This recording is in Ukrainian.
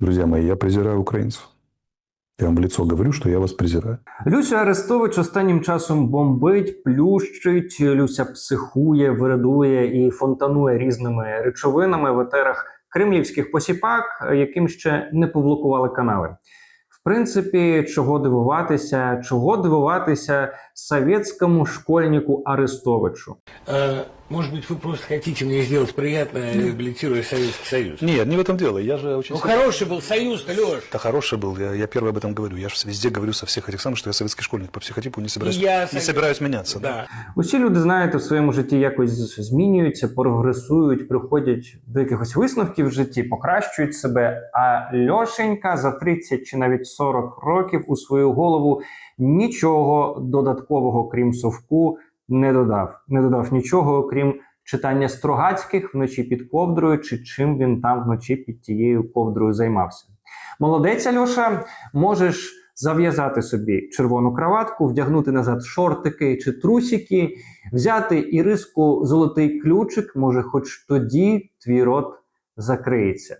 Друзья мои, я презираю украинцев. Я вам в лицо говорю, что я вас презираю. Люся Арестович останнім часом бомбить, плющить, Люся психує, вирадує і фонтанує різними речовинами в етерах кремлівських посіпак, яким ще не поблокували канали. В принципі, чого дивуватися, чого дивуватися совєтському школьнику Арестовичу. Э, Может быть, вы просто хотите мне сделать приятное, реабилитируя Советский Союз? Нет, не в этом дело. Я же очень... Ну, хороший был Союз-то, Леш. Да хороший был, я, я первый об этом говорю. Я же везде говорю со всех этих самых, что я советский школьник по психотипу не собираюсь, И я не совет- собираюсь меняться. Да. Усі люди, знаєте, в своєму житті якось змінюються, прогресують, приходять до якихось висновків в житті, покращують себе. А Льошенька за 30 чи навіть 40 років у свою голову нічого додаткового, крім совку, не додав. Не додав нічого, крім читання Строгацьких вночі під ковдрою, чи чим він там вночі під тією ковдрою займався. Молодець, Альоша, можеш зав'язати собі червону краватку, вдягнути назад шортики чи трусики, взяти іриску золотий ключик, може, хоч тоді твій рот закриється.